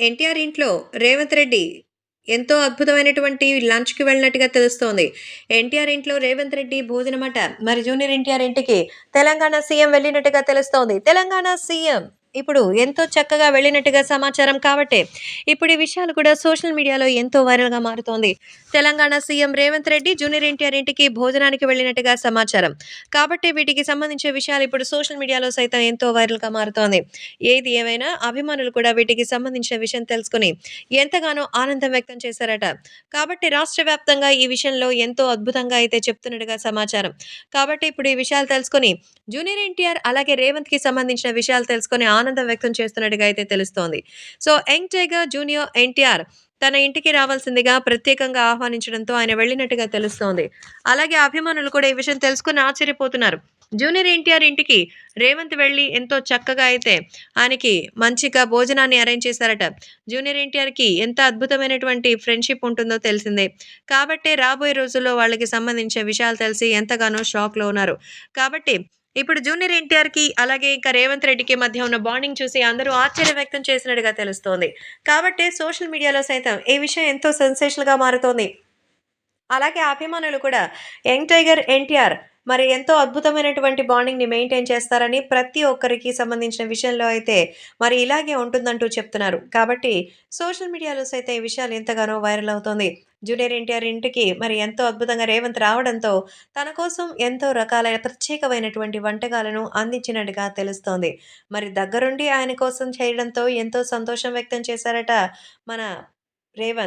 ఎన్టీఆర్ ఇంట్లో రేవంత్ రెడ్డి ఎంతో అద్భుతమైనటువంటి లంచ్‌కి వెళ్ళినట్టుగా తెలుస్తోంది. ఎన్టీఆర్ ఇంట్లో రేవంత్ రెడ్డి భోజనమట. మరి జూనియర్ ఎన్టీఆర్ ఇంటికి తెలంగాణ సీఎం వెళ్ళినట్టుగా తెలుస్తోంది. తెలంగాణ సీఎం ఇప్పుడు ఎంతో చక్కగా వెళ్ళినట్టుగా సమాచారం కాబట్టే ఇప్పుడు ఈ విషయాలు కూడా సోషల్ మీడియాలో ఎంతో వైరల్‌గా మారుతోంది. తెలంగాణ సీఎం రేవంత్ రెడ్డి జూనియర్ ఎన్టీఆర్ ఇంటికి భోజనానికి వెళ్ళినట్టుగా సమాచారం. కాబట్టి వీటికి సంబంధించిన విషయాలు ఇప్పుడు సోషల్ మీడియాలో సైతం ఎంతో వైరల్‌గా మారుతోంది. ఏది ఏమైనా అభిమానులు కూడా వీటికి సంబంధించిన విషయం తెలుసుకొని ఎంతగానో ఆనందం వ్యక్తం చేశారట. కాబట్టి రాష్ట్ర వ్యాప్తంగా ఈ విషయంలో ఎంతో అద్భుతంగా అయితే చెప్తున్నట్టుగా సమాచారం. కాబట్టి ఇప్పుడు ఈ విషయాలు తెలుసుకొని జూనియర్ ఎన్టీఆర్ అలాగే రేవంత్‌కి సంబంధించిన విషయాలు తెలుసుకొని ఆనందం వ్యక్తం చేస్తున్నట్టుగా అయితే తెలుస్తోంది. So young tiger junior NTR తన ఇంటికి రావాల్సిందిగా ప్రత్యేకంగా ఆహ్వానించడంతో ఆయన వెళ్ళినట్టుగా తెలుస్తోంది. అలాగే అభిమానులు కూడా ఈ విషయం తెలుసుకుని ఆశ్చర్యపోతున్నారు. జూనియర్ ఎన్టీఆర్ ఇంటికి రేవంత్ వెళ్ళి ఎంతో చక్కగా అయితే ఆయనకి మంచిగా భోజనాన్ని అరేంజ్ చేశారట. జూనియర్ ఎన్టీఆర్‌కి ఎంత అద్భుతమైనటువంటి ఫ్రెండ్‌షిప్ ఉంటుందో తెలిసిందే. కాబట్టే రాబోయే రోజుల్లో వాళ్ళకి సంబంధించిన విషయాలు తెలిసి ఎంతగానో షాక్‌లో ఉన్నారు. కాబట్టి ఇప్పుడు జూనియర్ ఎన్టీఆర్‌కి అలాగే ఇంకా రేవంత్ రెడ్డికి మధ్య ఉన్న బాండింగ్ చూసి అందరూ ఆశ్చర్యం వ్యక్తం చేసినట్టుగా తెలుస్తోంది. కాబట్టి సోషల్ మీడియాలో సైతం ఈ విషయం ఎంతో సెన్సేషనల్‌గా మారుతోంది. అలాగే అభిమానులు కూడా యంగ్ టైగర్ ఎన్టీఆర్ మరి ఎంతో అద్భుతమైనటువంటి బాండింగ్‌ని మెయింటైన్ చేస్తారని ప్రతి ఒక్కరికి సంబంధించిన విషయంలో అయితే మరి ఇలాగే ఉంటుందంటూ చెప్తున్నారు. కాబట్టి సోషల్ మీడియాలో సైతం ఈ విషయాలు ఎంతగానో వైరల్ అవుతోంది. జూనియర్ ఎన్టీఆర్ ఇంటికి మరి ఎంతో అద్భుతంగా రేవంత్ రావడంతో తన కోసం ఎంతో రకాలైన ప్రత్యేకమైనటువంటి వంటకాలను అందించినట్టుగా తెలుస్తోంది. మరి దగ్గరుండి ఆయన కోసం చేయడంతో ఎంతో సంతోషం వ్యక్తం చేశారట మన రేవంత్.